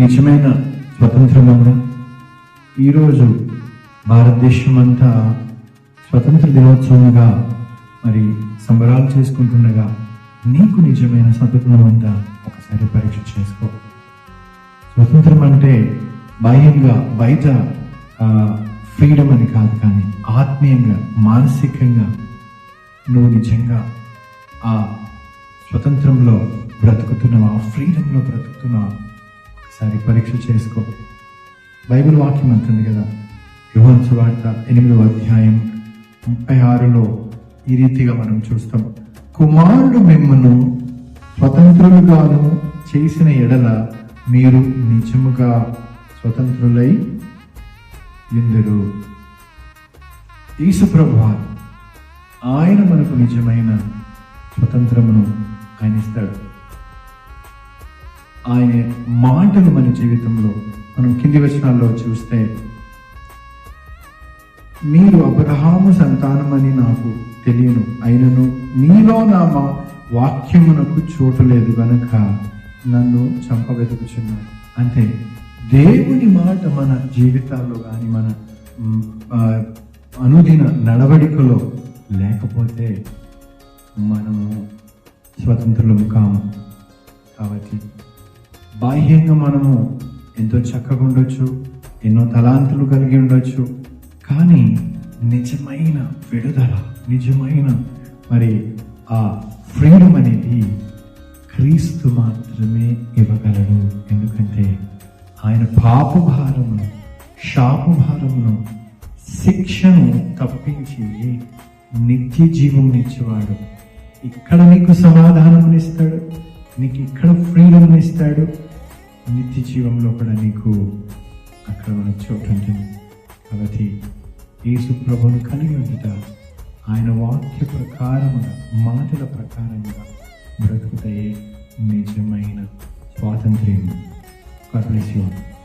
నిజమైన స్వతంత్రం ఈరోజు భారతదేశం అంతా స్వతంత్ర దినోత్సవంగా మరి సంబరాలు చేసుకుంటుండగా నీకు నిజమైన స్వతంత్రం ఒకసారి పరీక్ష చేసుకో. స్వతంత్రం అంటే బాహ్యంగా బయట ఫ్రీడమ్ అని కాదు కానీ ఆత్మీయంగా మానసికంగా నువ్వు నిజంగా ఆ స్వతంత్రంలో బ్రతుకుతున్నావు ఆ ఫ్రీడంలో బ్రతుకుతున్నావు. ఒకసారి పరీక్ష చేసుకో. బైబిల్ వాక్యం అంటుంది కదా యువన్ సువార్త ఎనిమిదవ అధ్యాయం ముప్పై ఆరులో ఈ రీతిగా మనం చూస్తాం. కుమారుడు మిమ్మను స్వతంత్రులుగాను చేసిన ఎడల మీరు నిజముగా స్వతంత్రులై ఇందరు యేసుప్రభువారు ఆయన మనకు నిజమైన స్వతంత్రమును ఆయన ఇస్తాడు. ఆయన మాటలు మన జీవితంలో మనం కింది వచనాల్లో చూస్తే మీరు అబ్రహాము సంతానమని నాకు తెలియను. అయినను మీలో నా మా వాక్యమునకు చోటు లేదు గనుక నన్ను చంపవెతుకుచున్నాను అంటే దేవుని మాట మన జీవితాల్లో కానీ మన అనుదిన నడవడికలో లేకపోతే మనము స్వతంత్రులం కాము. కాబట్టి బాహ్యంగా మనము ఎంతో చక్కగా ఉండొచ్చు ఎన్నో తలాంతులు కలిగి ఉండొచ్చు. కానీ నిజమైన విడుదల నిజమైన మరి ఆ ఫ్రీడమ్ అనేది క్రీస్తు మాత్రమే ఇవ్వగలడు. ఎందుకంటే ఆయన పాపు భారమును షాపు భారమును శిక్షను తప్పించి నిత్య జీవం ఇచ్చేవాడు ఇక్కడ నీకు సమాధానం ఇస్తాడు నీకు ఇక్కడ నిత్య జీవంలో కూడా నీకు అక్కడ మన చోటు ఉంటుంది కాబట్టి యేసు ప్రభును కలిగి ఉండుట ఆయన వాక్య ప్రకారముగా మాటల ప్రకారంగా బ్రతుకుతాయే నిజమైన స్వాతంత్ర్యం God.